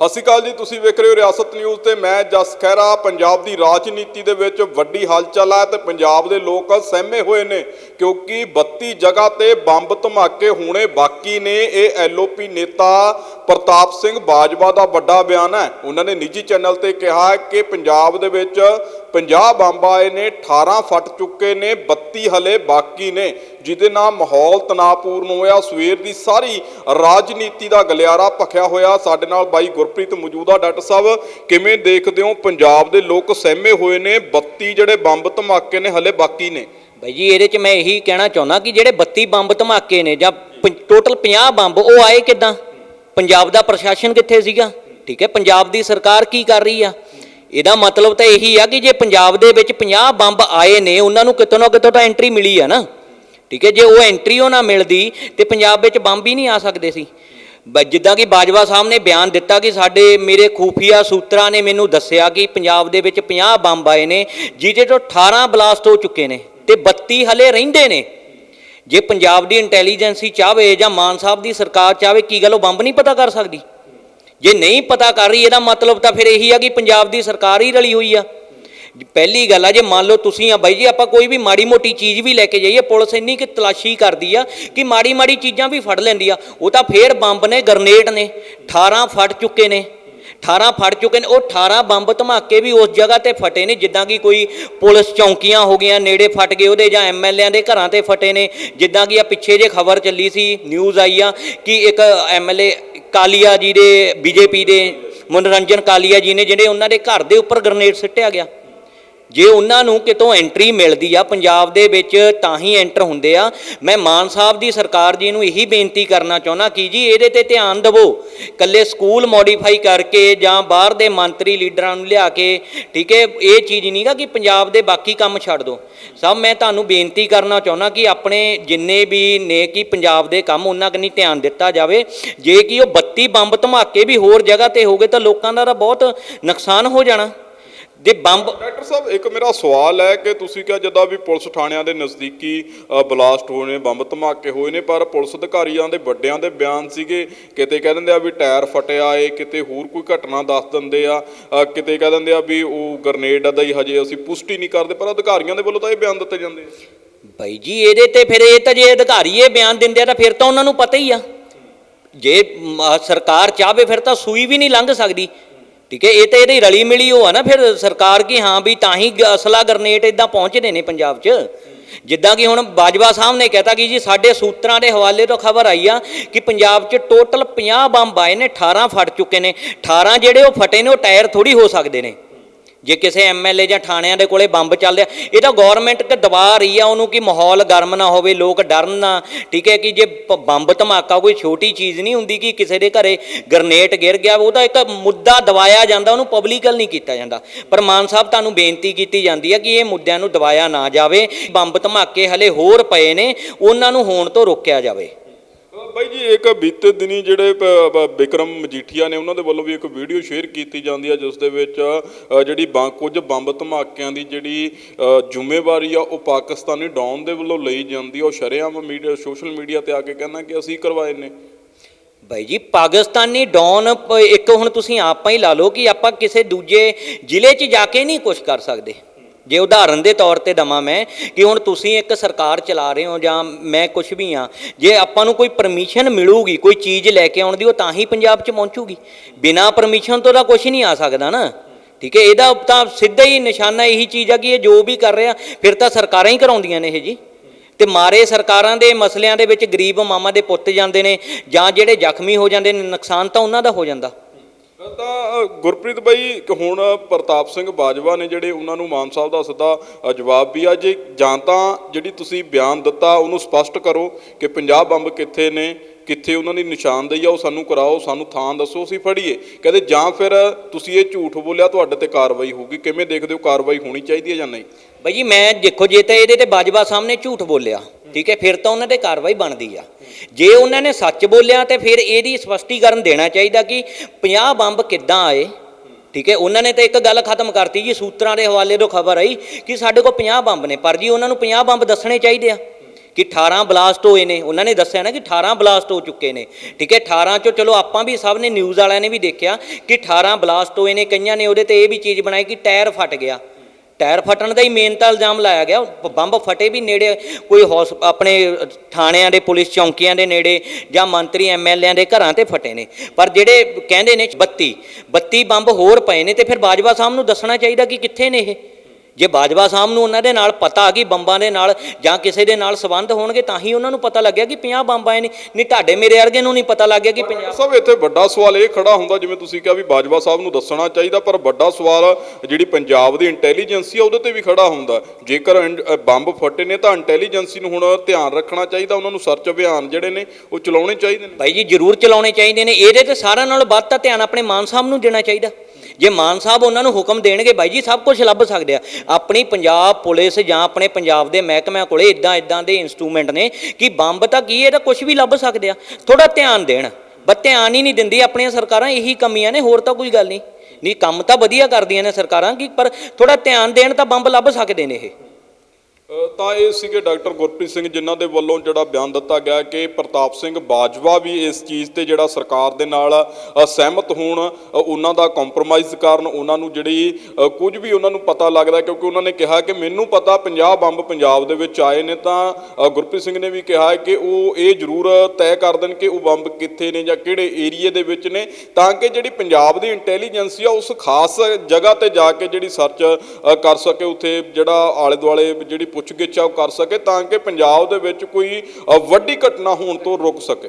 ਸਤਿ ਸ਼੍ਰੀ ਅਕਾਲ ਜੀ, ਤੁਸੀਂ ਵੇਖ ਰਹੇ ਹੋ ਰਿਆਸਤ ਨਿਊਜ਼ ਤੇ ਮੈਂ ਜਸ ਖਹਿਰਾ। ਪੰਜਾਬ ਦੀ ਰਾਜਨੀਤੀ ਦੇ ਵਿੱਚ ਵੱਡੀ ਹਲਚਲ ਹੈ ਤੇ ਪੰਜਾਬ ਦੇ ਲੋਕ ਸਹਿਮੇ ਹੋਏ ਨੇ ਕਿਉਂਕਿ 32 ਜਗ੍ਹਾ ਤੇ ਬੰਬ ਧਮਾਕੇ ਹੋਣੇ ਬਾਕੀ ਨੇ। ਇਹ ਐਲਓਪੀ ਨੇਤਾ ਪ੍ਰਤਾਪ ਸਿੰਘ ਬਾਜਵਾ ਦਾ ਵੱਡਾ ਬਿਆਨ ਹੈ। ਉਹਨਾਂ ਨੇ ਨਿੱਜੀ ਚੈਨਲ ਤੇ ਕਿਹਾ ਕਿ ਪੰਜਾਬ ਦੇ ਵਿੱਚ 50 ਬੰਬ ਆਏ ਨੇ 18 ਫਟ ਚੁੱਕੇ ਨੇ 32 ਹਲੇ ਬਾਕੀ ਨੇ, ਜਿਹਦੇ ਨਾਲ ਮਾਹੌਲ ਤਣਾਅਪੂਰਨ ਹੋਇਆ। ਸਵੇਰ ਦੀ ਸਾਰੀ ਰਾਜਨੀਤੀ ਦਾ ਗਲਿਆਰਾ ਭਖਿਆ ਹੋਇਆ। ਸਾਡੇ ਨਾਲ ਬਾਈ ਗੁਰਪ੍ਰੀਤ ਮੌਜੂਦਾ ਡਾਕਟਰ ਸਾਹਿਬ। ਕਿਵੇਂ ਦੇਖਦੇ ਹੋ? ਪੰਜਾਬ ਦੇ ਲੋਕ ਸਹਿਮੇ ਹੋਏ ਨੇ 32 ਜਿਹੜੇ ਬੰਬ ਧਮਾਕੇ ਨੇ, ਹਲੇ ਬਾਕੀ ਨੇ। ਬਾਈ ਜੀ, ਇਹਦੇ 'ਚ ਮੈਂ ਇਹੀ ਕਹਿਣਾ ਚਾਹੁੰਦਾ ਕਿ ਜਿਹੜੇ 32 ਬੰਬ ਧਮਾਕੇ ਨੇ, ਜਾਂ ਟੋਟਲ 50 ਬੰਬ, ਉਹ ਆਏ ਕਿੱਦਾਂ? ਪੰਜਾਬ ਦਾ ਪ੍ਰਸ਼ਾਸਨ ਕਿੱਥੇ ਸੀਗਾ? ਠੀਕ ਹੈ, ਪੰਜਾਬ ਦੀ ਸਰਕਾਰ ਕੀ ਕਰ ਰਹੀ ਆ? ਇਹਦਾ ਮਤਲਬ ਤਾਂ ਇਹੀ ਆ ਕਿ ਜੇ ਪੰਜਾਬ ਦੇ ਵਿੱਚ 50 ਬੰਬ ਆਏ ਨੇ, ਉਹਨਾਂ ਨੂੰ ਕਿਤੋਂ ਨਾ ਕਿਤੋਂ ਤਾਂ ਐਂਟਰੀ ਮਿਲੀ ਆ ਨਾ। ਠੀਕ ਹੈ, ਜੇ ਉਹ ਐਂਟਰੀ ਉਹ ਨਾ ਮਿਲਦੀ ਤੇ ਪੰਜਾਬ ਵਿੱਚ ਬੰਬ ਹੀ ਨਹੀਂ ਆ ਸਕਦੇ ਸੀ। ਬ- ਜਿੱਦਾਂ ਕਿ ਬਾਜਵਾ ਸਾਹਿਬ ਨੇ ਬਿਆਨ ਦਿੱਤਾ ਕਿ ਸਾਡੇ ਮੇਰੇ ਖੂਫੀਆ ਸੂਤਰਾਂ ਨੇ ਮੈਨੂੰ ਦੱਸਿਆ ਕਿ ਪੰਜਾਬ ਦੇ ਵਿੱਚ 50 ਬੰਬ ਆਏ ਨੇ, ਜਿਹਦੇ ਤੋਂ 18 ਬਲਾਸਟ ਹੋ ਚੁੱਕੇ ਨੇ ਤੇ 32 ਹਲੇ ਰਹਿੰਦੇ ਨੇ। ਜੇ ਪੰਜਾਬ ਦੀ ਇੰਟੈਲੀਜੈਂਸੀ ਚਾਹਵੇ ਜਾਂ ਮਾਨ ਸਾਹਿਬ ਦੀ ਸਰਕਾਰ ਚਾਹਵੇ, ਕੀ ਗੱਲ ਉਹ ਬੰਬ ਨਹੀਂ ਪਤਾ ਕਰ ਸਕਦੀ? ਜੇ ਨਹੀਂ ਪਤਾ ਕਰ ਰਹੀ, ਇਹਦਾ ਮਤਲਬ ਤਾਂ ਫਿਰ ਇਹੀ ਆ ਕਿ ਪੰਜਾਬ ਦੀ ਸਰਕਾਰ ਹੀ ਰਲੀ ਹੋਈ ਆ। ਪਹਿਲੀ ਗੱਲ ਆ, ਜੇ ਮੰਨ ਲਓ ਤੁਸੀਂ ਆ ਬਾਈ ਜੀ, ਆਪਾਂ ਕੋਈ ਵੀ ਮਾੜੀ ਮੋਟੀ ਚੀਜ਼ ਵੀ ਲੈ ਕੇ ਜਾਈਏ, ਪੁਲਿਸ ਇੰਨੀ ਕਿ ਤਲਾਸ਼ੀ ਕਰਦੀ ਆ ਕਿ ਮਾੜੀ ਮਾੜੀ ਚੀਜ਼ਾਂ ਵੀ ਫੜ ਲੈਂਦੀ ਆ। ਉਹ ਤਾਂ ਫੇਰ ਬੰਬ ਨੇ, ਗਰਨੇਡ ਨੇ 18 ਫੜ ਚੁੱਕੇ ਨੇ। 18 ਫੜ ਚੁੱਕੇ ਨੇ, ਉਹ 18 ਬੰਬ ਧਮਾਕੇ ਵੀ ਉਸ ਜਗ੍ਹਾ ਤੇ ਫਟੇ ਨੇ, ਜਿੱਦਾਂ ਕਿ ਕੋਈ ਪੁਲਿਸ ਚੌਂਕੀਆਂ ਹੋ ਗਈਆਂ, ਨੇੜੇ ਫਟ ਗਏ, ਉਹਦੇ ਜਾਂ ਐਮਐਲਏਆਂ ਦੇ ਘਰਾਂ ਤੇ ਫਟੇ ਨੇ। ਜਿੱਦਾਂ ਕਿ ਆ ਪਿੱਛੇ ਜੇ ਖਬਰ ਚੱਲੀ ਸੀ ਨਿਊਜ਼ ਆਈ ਆ ਕਿ ਇੱਕ ਐਮਐਲਏ ਕਾਲੀਆ ਜੀ ਦੇ, ਬੀਜੇਪੀ ਦੇ ਮਨੋਰੰਜਨ ਕਾਲੀਆ ਜੀ ਨੇ, ਜਿਹੜੇ ਉਹਨਾਂ ਦੇ ਘਰ ਦੇ ਉੱਪਰ ਗ੍ਰਨੇਡ ਸਿੱਟਿਆ ਗਿਆ। ਜੇ ਉਹਨਾਂ ਨੂੰ ਕਿਤੋਂ ਐਂਟਰੀ ਮਿਲਦੀ ਆ, ਪੰਜਾਬ ਦੇ ਵਿੱਚ ਤਾਂ ਹੀ ਐਂਟਰ ਹੁੰਦੇ ਆ। ਮੈਂ ਮਾਨ ਸਾਹਿਬ ਦੀ ਸਰਕਾਰ ਜੀ ਨੂੰ ਇਹੀ ਬੇਨਤੀ ਕਰਨਾ ਚਾਹੁੰਦਾ ਕਿ ਜੀ ਇਹਦੇ ਤੇ ਧਿਆਨ ਦਿਵੋ। ਕੱਲੇ ਸਕੂਲ ਮੋਡੀਫਾਈ ਕਰਕੇ ਜਾਂ ਬਾਹਰ ਦੇ ਮੰਤਰੀ ਲੀਡਰਾਂ ਨੂੰ ਲਿਆ ਕੇ, ਠੀਕ ਹੈ, ਇਹ ਚੀਜ਼ ਨਹੀਂਗਾ ਕਿ ਪੰਜਾਬ ਦੇ ਬਾਕੀ ਕੰਮ ਛੱਡ ਦਿਓ ਸਭ ਮੈਂ ਤੁਹਾਨੂੰ ਬੇਨਤੀ ਕਰਨਾ ਚਾਹੁੰਦਾ ਕਿ ਆਪਣੇ ਜਿੰਨੇ ਵੀ ਨੇ ਕਿ ਪੰਜਾਬ ਦੇ ਕੰਮ, ਉਹਨਾਂ ਕਨੀ ਧਿਆਨ ਦਿੱਤਾ ਜਾਵੇ। ਜੇ ਕਿ ਉਹ 32 ਬੰਬ ਧਮਾਕੇ ਵੀ ਹੋਰ ਜਗ੍ਹਾ ਤੇ ਹੋ ਗਏ ਤਾਂ ਲੋਕਾਂ ਦਾ ਤਾਂ ਬਹੁਤ ਨੁਕਸਾਨ ਹੋ ਜਾਣਾ। ਦੇ ਬੰਬ ਡਾਕਟਰ ਸਾਹਿਬ ਇੱਕ ਮੇਰਾ ਸਵਾਲ ਹੈ ਕਿ ਤੁਸੀਂ ਕਿਹਾ ਜਦੋਂ ਵੀ ਪੁਲਿਸ ਥਾਣਿਆਂ ਦੇ ਨਜ਼ਦੀਕੀ ਬਲਾਸਟ ਹੋਏ ਨੇ ਬੰਬ ਧਮਾਕੇ ਹੋਏ ਨੇ ਪਰ ਪੁਲਿਸ ਅਧਿਕਾਰੀਆਂ ਦੇ ਵੱਡਿਆਂ ਦੇ ਬਿਆਨ ਸੀਗੇ। ਕਿਤੇ ਕਹਿ ਦਿੰਦੇ ਆ ਵੀ ਟਾਇਰ ਫਟਿਆ ਏ ਕਿਤੇ ਹੋਰ ਕੋਈ ਘਟਨਾ ਦੱਸ ਦਿੰਦੇ ਆ। ਕਿਤੇ ਕਹਿ ਦਿੰਦੇ ਆ ਵੀ ਉਹ ਗ੍ਰਨੇਡ ਦਾ ਹੀ ਹਜੇ ਅਸੀਂ ਪੁਸ਼ਟੀ ਨਹੀਂ ਕਰਦੇ ਪਰ ਅਧਿਕਾਰੀਆਂ ਦੇ ਵੱਲੋਂ ਤਾਂ ਇਹ ਬਿਆਨ ਦਿੱਤੇ ਜਾਂਦੇ ਆ। ਬਾਈ ਜੀ ਇਹਦੇ ਤੇ ਫਿਰ ਇਹ ਤਾਂ ਜੇ ਅਧਿਕਾਰੀ ਇਹ ਬਿਆਨ ਦਿੰਦੇ ਆ ਤਾਂ ਫਿਰ ਤਾਂ ਉਹਨਾਂ ਨੂੰ ਪਤਾ ਹੀ ਆ। ਜੇ ਸਰਕਾਰ ਚਾਹਵੇ ਫਿਰ ਤਾਂ ਸੂਈ ਵੀ ਨਹੀਂ ਲੰਘ ਸਕਦੀ। ਠੀਕ ਹੈ, ਇਹ ਤਾਂ ਇਹਦੀ ਰਲੀ ਮਿਲੀ ਹੋ ਆ ਨਾ, ਫਿਰ ਸਰਕਾਰ ਕੀ, ਹਾਂ ਵੀ ਤਾਂ ਹੀ ਗ- ਅਸਲਾ ਗਰਨੇਟ ਇਦਾਂ ਪਹੁੰਚਦੇ ਨੇ ਪੰਜਾਬ 'ਚ। ਜਿੱਦਾਂ ਕਿ ਹੁਣ ਬਾਜਵਾ ਸਾਹਿਬ ਨੇ ਕਹਿਤਾ ਕਿ ਜੀ, ਸਾਡੇ ਸੂਤਰਾਂ ਦੇ ਹਵਾਲੇ ਤੋਂ ਖਬਰ ਆਈ ਆ ਕਿ ਪੰਜਾਬ 'ਚ ਟੋਟਲ 50 ਬੰਬ ਆਏ ਨੇ 18 ਫਟ ਚੁੱਕੇ ਨੇ। 18 ਜਿਹੜੇ ਉਹ ਫਟੇ ਨੇ, ਉਹ ਟਾਇਰ ਥੋੜੀ ਹੋ ਸਕਦੇ ਨੇ। ਜੇ ਕਿਸੇ ਐਮਐਲਏ ਜਾਂ ਥਾਣਿਆਂ ਦੇ ਕੋਲੇ ਬੰਬ ਚੱਲਦੇ ਆ, ਇਹ ਤਾਂ ਗਵਰਨਮੈਂਟ ਤੇ ਦਬਾ ਰਹੀ ਆ ਉਹਨੂੰ ਕਿ ਮਾਹੌਲ ਗਰਮ ਨਾ ਹੋਵੇ, ਲੋਕ ਡਰਨ ਨਾ। ਠੀਕ ਹੈ ਕਿ ਜੇ ਬੰਬ ਧਮਾਕਾ ਕੋਈ ਛੋਟੀ ਚੀਜ਼ ਨਹੀਂ ਹੁੰਦੀ ਕਿ ਕਿਸੇ ਦੇ ਘਰੇ ਗਰਨੇਟ ਗਿਰ ਗਿਆ, ਉਹਦਾ ਇੱਕ ਮੁੱਦਾ ਦਬਾਇਆ ਜਾਂਦਾ, ਉਹਨੂੰ ਪਬਲਿਕਲ ਨਹੀਂ ਕੀਤਾ ਜਾਂਦਾ। ਪਰ ਮਾਨ ਸਾਹਿਬ ਤੁਹਾਨੂੰ ਬੇਨਤੀ ਕੀਤੀ ਜਾਂਦੀ ਹੈ ਕਿ ਇਹ ਮੁੱਦਿਆਂ ਨੂੰ ਦਬਾਇਆ ਨਾ ਜਾਵੇ। ਬੰਬ ਧਮਾਕੇ ਹਲੇ ਹੋਰ ਪਏ ਨੇ, ਉਹਨਾਂ ਨੂੰ ਹੋਣ ਤੋਂ ਰੋਕਿਆ ਜਾਵੇ। ਬਾਈ ਜੀ, ਇੱਕ ਬੀਤੇ ਦਿਨੀ ਜਿਹੜੇ ਪ- ਵਿਕਰਮ ਮਜੀਠੀਆ ਨੇ ਉਹਨਾਂ ਦੇ ਵੱਲੋਂ ਵੀ ਇੱਕ ਵੀਡੀਓ ਸ਼ੇਅਰ ਕੀਤੀ ਜਾਂਦੀ ਹੈ ਜਿਸ ਦੇ ਵਿੱਚ ਜਿਹੜੀ ਬੰ- ਕੁਝ ਬੰਬ ਧਮਾਕਿਆਂ ਦੀ ਜਿਹੜੀ ਜ਼ਿੰਮੇਵਾਰੀ ਆ, ਉਹ ਪਾਕਿਸਤਾਨੀ ਡੌਨ ਦੇ ਵੱਲੋਂ ਲਈ ਜਾਂਦੀ ਆ। ਉਹ ਸ਼ਰੇਆਮ ਮੀਡੀਆ, ਸੋਸ਼ਲ ਮੀਡੀਆ ਤੇ ਆ ਕੇ ਕਹਿੰਦਾ ਕਿ ਅਸੀਂ ਕਰਵਾਏ ਨੇ। ਬਾਈ ਜੀ, ਪਾਕਿਸਤਾਨੀ ਡੌਨ ਇੱਕ ਹੁਣ ਤੁਸੀਂ ਆਪਾਂ ਹੀ ਲਾ ਲਓ ਕਿ ਆਪਾਂ ਕਿਸੇ ਦੂਜੇ ਜ਼ਿਲ੍ਹੇ 'ਚ ਜਾ ਕੇ ਨਹੀਂ ਕੁਝ ਕਰ ਸਕਦੇ। ਜੇ ਉਦਾਹਰਨ ਦੇ ਤੌਰ ਤੇ ਦਵਾਂ ਮੈਂ ਕਿ ਹੁਣ ਤੁਸੀਂ ਇੱਕ ਸਰਕਾਰ ਚਲਾ ਰਹੇ ਹੋ ਜਾਂ ਮੈਂ ਕੁਝ ਵੀ ਆ ਜੇ ਆਪਾਂ ਨੂੰ ਕੋਈ ਪਰਮਿਸ਼ਨ ਮਿਲੂਗੀ, ਕੋਈ ਚੀਜ਼ ਲੈ ਕੇ ਆਉਣ ਦੀ, ਉਹ ਤਾਂ ਹੀ ਪੰਜਾਬ 'ਚ ਪਹੁੰਚੂਗੀ। ਬਿਨਾਂ ਪਰਮਿਸ਼ਨ ਤੋਂ ਤਾਂ ਕੁਝ ਨਹੀਂ ਆ ਸਕਦਾ ਨਾ। ਠੀਕ ਹੈ, ਇਹਦਾ ਤਾਂ ਸਿੱਧਾ ਹੀ ਨਿਸ਼ਾਨਾ ਇਹੀ ਚੀਜ਼ ਆ ਕਿ ਇਹ ਜੋ ਵੀ ਕਰ ਰਿਹਾ, ਫਿਰ ਤਾਂ ਸਰਕਾਰਾਂ ਹੀ ਕਰਾਉਂਦੀਆਂ ਨੇ ਇਹ ਜੀ। ਤੇ ਮਾਰੇ ਸਰਕਾਰਾਂ ਦੇ ਮਸਲਿਆਂ ਦੇ ਵਿੱਚ ਗਰੀਬ ਮਾਮਾ ਦੇ ਪੁੱਤ ਜਾਂਦੇ ਨੇ ਜਾਂ ਜਿਹੜੇ ਜ਼ਖਮੀ ਹੋ ਜਾਂਦੇ ਨੇ, ਨੁਕਸਾਨ ਤਾਂ ਉਹਨਾਂ ਦਾ ਹੋ ਜਾਂਦਾ। ਤਾਂ ਗੁਰਪ੍ਰੀਤ ਬਾਈ, ਇੱਕ ਹੁਣ ਪ੍ਰਤਾਪ ਸਿੰਘ ਬਾਜਵਾ ਨੇ ਜਿਹੜੇ ਉਹਨਾਂ ਨੂੰ ਮਾਨ ਸਾਹਿਬ ਦਾ ਸਿੱਧਾ ਜਵਾਬ ਵੀ ਆ। ਜੇ ਜਾਂ ਤਾਂ ਜਿਹੜੀ ਤੁਸੀਂ ਬਿਆਨ ਦਿੱਤਾ, ਉਹਨੂੰ ਸਪਸ਼ਟ ਕਰੋ ਕਿ ਪੰਜਾਬ ਬੰਬ ਕਿੱਥੇ ਨੇ, ਕਿੱਥੇ ਉਹਨਾਂ ਦੀ ਨਿਸ਼ਾਨਦੇਹੀ ਆ, ਉਹ ਸਾਨੂੰ ਕਰਾਓ, ਸਾਨੂੰ ਥਾਂ ਦੱਸੋ, ਅਸੀਂ ਫੜੀਏ। ਕਹਿੰਦੇ, ਜਾਂ ਫਿਰ ਤੁਸੀਂ ਇਹ ਝੂਠ ਬੋਲਿਆ, ਤੁਹਾਡੇ ਤੇ ਕਾਰਵਾਈ ਹੋਊਗੀ। ਕਿਵੇਂ ਦੇਖਦੇ ਹੋ ਕਾਰਵਾਈ ਹੋਣੀ ਚਾਹੀਦੀ ਹੈ ਜਾਂ ਨਹੀਂ? ਬਾਈ ਜੀ, ਮੈਂ ਦੇਖੋ, ਜੇ ਤਾਂ ਇਹਦੇ ਤੇ ਬਾਜਵਾ ਸਾਹਮਣੇ ਝੂਠ ਬੋਲਿਆ। ਠੀਕ ਹੈ, ਫਿਰ ਤਾਂ ਉਹਨਾਂ ਤੇ ਕਾਰਵਾਈ ਬਣਦੀ ਆ। ਜੇ ਉਹਨਾਂ ਨੇ ਸੱਚ ਬੋਲਿਆ ਤੇ ਫਿਰ ਇਹਦੀ ਸਪਸ਼ਟੀਕਰਨ ਦੇਣਾ ਚਾਹੀਦਾ ਕਿ 50 ਬੰਬ ਕਿੱਦਾਂ ਆਏ। ਠੀਕ ਹੈ, ਉਹਨਾਂ ਨੇ ਤਾਂ ਇੱਕ ਗੱਲ ਖਤਮ ਕਰਤੀ ਜੀ, ਸੂਤਰਾਂ ਦੇ ਹਵਾਲੇ ਤੋਂ ਖਬਰ ਆਈ ਕਿ ਸਾਡੇ ਕੋਲ 50 ਬੰਬ ਨੇ, ਪਰ ਜੀ ਉਹਨਾਂ ਨੂੰ 50 ਬੰਬ ਦੱਸਣੇ ਚਾਹੀਦੇ ਆ ਕਿ 18 ਬਲਾਸਟ ਹੋਏ ਨੇ। ਉਹਨਾਂ ਨੇ ਦੱਸਿਆ ਨਾ ਕਿ 18 ਬਲਾਸਟ ਹੋ ਚੁੱਕੇ ਨੇ। ਠੀਕ ਹੈ 18 ਚੋਂ ਚਲੋ ਆਪਾਂ ਵੀ ਸਭ ਨੇ, ਨਿਊਜ਼ ਵਾਲਿਆਂ ਨੇ ਵੀ ਦੇਖਿਆ ਕਿ 18 ਬਲਾਸਟ ਹੋਏ ਨੇ, ਕਈਆਂ ਨੇ ਉਹਦੇ ਤੇ ਇਹ ਵੀ ਚੀਜ਼ ਬਣਾਈ ਕਿ ਟਾਇਰ ਫਟ ਗਿਆ। ਟਾਇਰ ਫਟਣ ਦਾ ਹੀ ਮੇਨ ਤਾਂ ਇਲਜ਼ਾਮ ਲਾਇਆ ਗਿਆ। ਬੰਬ ਫਟੇ ਵੀ ਨੇੜੇ ਕੋਈ ਹੌਸ, ਆਪਣੇ ਥਾਣਿਆਂ ਦੇ ਪੁਲਿਸ ਚੌਂਕੀਆਂ ਦੇ ਨੇੜੇ ਜਾਂ ਮੰਤਰੀ ਐਮਐਲਏਆਂ ਦੇ ਘਰਾਂ ਤੇ ਫਟੇ ਨੇ। ਪਰ ਜਿਹੜੇ ਕਹਿੰਦੇ ਨੇ 32 32 ਬੰਬ ਹੋਰ ਪਏ ਨੇ ਤੇ ਫਿਰ ਬਾਜਵਾ ਸਾਹਿਬ ਨੂੰ ਦੱਸਣਾ ਚਾਹੀਦਾ ਕਿ ਕਿੱਥੇ ਨੇ ਇਹ? ਜੇ ਬਾਜਵਾ ਸਾਹਿਬ ਨੂੰ ਉਹਨਾਂ ਦੇ ਨਾਲ ਪਤਾ ਕਿ ਬੰਬਾਂ ਦੇ ਨਾਲ ਜਾਂ ਕਿਸੇ ਦੇ ਨਾਲ ਸੰਬੰਧ ਹੋਣਗੇ ਤਾਂ ਹੀ ਉਹਨਾਂ ਨੂੰ ਪਤਾ ਲੱਗਿਆ ਕਿ 50 ਬੰਬ ਆਏ ਨੇ। ਨਹੀਂ ਤੁਹਾਡੇ ਮੇਰੇ ਵਰਗੇ ਨੂੰ ਨਹੀਂ ਪਤਾ ਲੱਗਿਆ ਕਿ 50 ਸਭ ਇੱਥੇ ਵੱਡਾ ਸਵਾਲ ਇਹ ਖੜਾ ਹੁੰਦਾ ਜਿਵੇਂ ਤੁਸੀਂ ਕਿਹਾ ਵੀ ਬਾਜਵਾ ਸਾਹਿਬ ਨੂੰ ਦੱਸਣਾ ਚਾਹੀਦਾ ਪਰ ਵੱਡਾ ਸਵਾਲ ਜਿਹੜੀ ਪੰਜਾਬ ਦੀ ਇੰਟੈਲੀਜੈਂਸੀ ਆ ਉਹਦੇ ਤੇ ਵੀ ਖੜਾ ਹੁੰਦਾ। ਜੇਕਰ ਬੰਬ ਫਟੇ ਨੇ ਤਾਂ ਇੰਟੈਲੀਜੈਂਸੀ ਨੂੰ ਹੁਣ ਧਿਆਨ ਰੱਖਣਾ ਚਾਹੀਦਾ ਉਹਨਾਂ ਨੂੰ ਸਰਚ ਅਭਿਆਨ ਜਿਹੜੇ ਨੇ ਉਹ ਚਲਾਉਣੇ ਚਾਹੀਦੇ ਨੇ। ਭਾਈ ਜੀ ਜ਼ਰੂਰ ਚਲਾਉਣੇ ਚਾਹੀਦੇ ਨੇ। ਇਹਦੇ ਤੇ ਸਾਰਿਆਂ ਨਾਲੋਂ ਵੱਧ ਤਾਂ ਧਿਆਨ ਆਪਣੇ ਮਾਨ ਸਾਹਿਬ ਨੂੰ ਦੇਣਾ ਚਾਹੀਦਾ। ਜੇ ਮਾਨ ਸਾਹਿਬ ਉਹਨਾਂ ਨੂੰ ਹੁਕਮ ਦੇਣਗੇ ਬਾਈ ਜੀ, ਸਭ ਕੁਝ ਲੱਭ ਸਕਦੇ ਆ। ਆਪਣੀ ਪੰਜਾਬ ਪੁਲਿਸ ਜਾਂ ਆਪਣੇ ਪੰਜਾਬ ਦੇ ਮਹਿਕਮਿਆਂ ਕੋਲੇ ਇਦਾਂ ਇਦਾਂ ਦੇ ਇਨਸਟਰੂਮੈਂਟ ਨੇ ਕਿ ਬੰਬ ਤਾਂ ਕੀ ਇਹਦਾ ਕੁਝ ਵੀ ਲੱਭ ਸਕਦੇ ਆ। ਥੋੜਾ ਧਿਆਨ ਦੇਣ, ਬਸ ਧਿਆਨ ਹੀ ਨਹੀਂ ਦਿੰਦੀ, ਆਪਣੀਆਂ ਸਰਕਾਰਾਂ ਇਹੀ ਕਮੀਆਂ ਨੇ, ਹੋਰ ਤਾਂ ਕੋਈ ਗੱਲ ਨਹੀਂ। ਨਹੀਂ, ਕੰਮ ਤਾਂ ਵਧੀਆ ਕਰਦੀਆਂ ਨੇ ਸਰਕਾਰਾਂ, ਕਿ ਪਰ ਥੋੜਾ ਧਿਆਨ ਦੇਣ ਤਾਂ ਬੰਬ ਲੱਭ ਸਕਦੇ ਨੇ ਇਹ। ਤਾਂ ਇਹ ਸੀਗੇ ਡਾਕਟਰ ਗੁਰਪ੍ਰੀਤ ਸਿੰਘ ਜਿਨ੍ਹਾਂ ਦੇ ਵੱਲੋਂ ਜਿਹੜਾ ਬਿਆਨ ਦਿੱਤਾ ਗਿਆ ਕਿ ਪ੍ਰਤਾਪ ਸਿੰਘ ਬਾਜਵਾ ਵੀ ਇਸ ਚੀਜ਼ ਤੇ ਜਿਹੜਾ ਸਰਕਾਰ ਦੇ ਨਾਲ ਸਹਿਮਤ ਹੋਣ ਉਹਨਾਂ ਦਾ ਕੰਪਰੋਮਾਈਜ਼ ਕਰਨ, ਉਹਨਾਂ ਨੂੰ ਜਿਹੜੀ ਕੁਝ ਵੀ ਉਹਨਾਂ ਨੂੰ ਪਤਾ ਲੱਗਦਾ ਕਿਉਂਕਿ ਉਹਨਾਂ ਨੇ ਕਿਹਾ ਕਿ ਮੈਨੂੰ ਪਤਾ 50 ਬੰਬ ਪੰਜਾਬ ਦੇ ਵਿੱਚ ਆਏ ਨੇ ਤਾਂ ਗੁਰਪ੍ਰੀਤ ਸਿੰਘ ਨੇ ਵੀ ਕਿਹਾ ਕਿ ਉਹ ਇਹ ਜ਼ਰੂਰ ਤੈਅ ਕਰ ਦੇਣ ਕਿ ਉਹ ਬੰਬ ਕਿੱਥੇ ਨੇ ਜਾਂ ਕਿਹੜੇ ਏਰੀਏ ਦੇ ਵਿੱਚ ਨੇ ਤਾਂ ਕਿ ਜਿਹੜੀ ਪੰਜਾਬ ਦੀ ਇੰਟੈਲੀਜੈਂਸੀ ਆ ਉਸ ਖਾਸ ਜਗ੍ਹਾ ਤੇ ਜਾ ਕੇ ਜਿਹੜੀ ਸਰਚ ਕਰ ਸਕੇ ਉੱਥੇ ਜਿਹੜਾ ਆਲੇ ਦੁਆਲੇ ਜਿਹੜੀ ਪੁੱਛਗਿੱਛ ਆ ਉਹ ਕਰ ਸਕੇ ਤਾਂ ਕਿ ਪੰਜਾਬ ਦੇ ਵਿੱਚ ਕੋਈ ਵੱਡੀ ਘਟਨਾ ਹੋਣ ਤੋਂ ਰੁਕ ਸਕੇ।